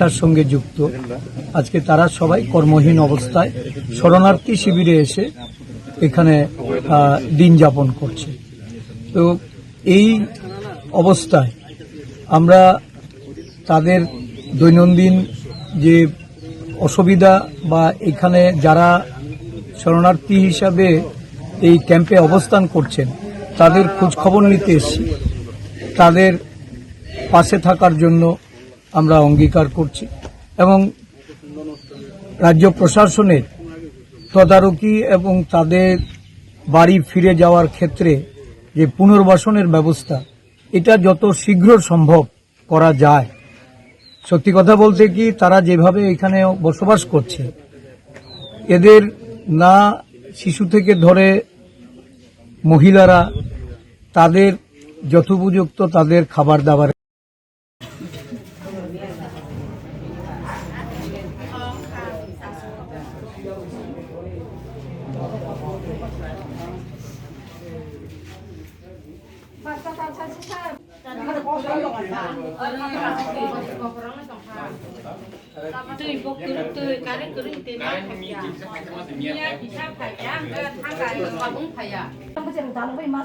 তার সঙ্গে যুক্ত। আজকে তারা সবাই কর্মহীন অবস্থায় শরণার্থী শিবিরে এসে এখানে দিন যাপন করছে। তো এই অবস্থায় আমরা তাদের দৈনন্দিন যে অসুবিধা বা এখানে যারা শরণার্থী হিসাবে এই ক্যাম্পে অবস্থান করছেন, তাদের খোঁজ খবর নিতে এসেছি। তাদের পাশে থাকার জন্য আমরা অঙ্গীকার করছি। এবং রাজ্য প্রশাসনের তদারকি এবং তাদের বাড়ি ফিরে যাওয়ার ক্ষেত্রে যে পুনর্বাসনের ব্যবস্থা, এটা যত শীঘ্র সম্ভব করা যায়। সত্যি কথা বলতে কি, তারা যেভাবে এখানে বসবাস করছে, এদের না শিশু থেকে ধরে মহিলারা, তাদের যথোপযুক্ত তাদের খাবার দাবার tươi vô cứ tươi cái đấy cứ đi tìm phải nhà thì sao phải giá tháng ngày mà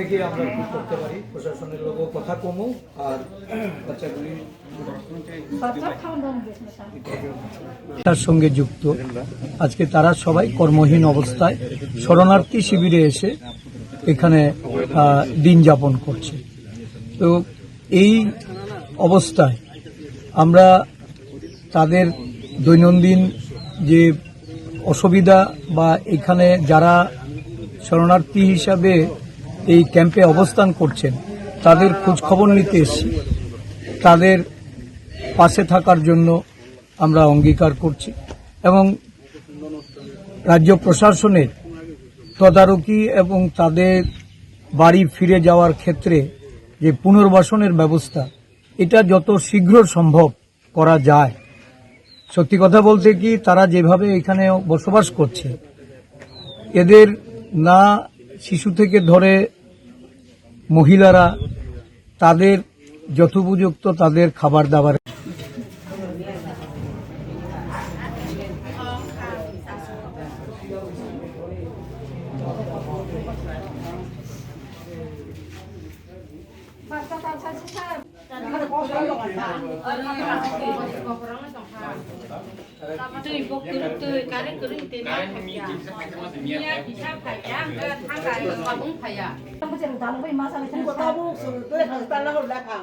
থেকে আমরা কি করতে পারি। প্রশাসনের লোকও কথা কমু আর বাচ্চাগুলি তার সঙ্গে যুক্ত। আজকে তারা সবাই কর্মহীন অবস্থায় শরণার্থী শিবিরে এসে এখানে দিন যাপন করছে। তো এই অবস্থায় আমরা তাদের দৈনন্দিন যে অসুবিধা বা এখানে যারা শরণার্থী হিসাবে এই ক্যাম্পে অবস্থান করছেন। তাদের খোঁজখবর নিতে এসেছি। তাদের পাশে থাকার জন্য আমরা অঙ্গীকার করছি এবং রাজ্য প্রশাসনের তদারকি এবং তাদের বাড়ি ফিরে যাওয়ার ক্ষেত্রে যে পুনর্বাসনের ব্যবস্থা, এটা যত শীঘ্র সম্ভব করা যায়। সত্যি কথা বলতে কি, তারা যেভাবে এখানে বসবাস করছে, এদের না শিশু থেকে ধরে মহিলারা তাদের যথোপযুক্ত তাদের খাবার দাবার। ตื่นปกตื่นตื่นการกรุ่นตื่นการมีกิจการมาสิเมียกิจการขายยาทางการก็ต้องขายยาต้องเจ็บตาลงไปมาสั่งฉันก็ตาบุกสุดด้วยทางตาแล้วคนละทาง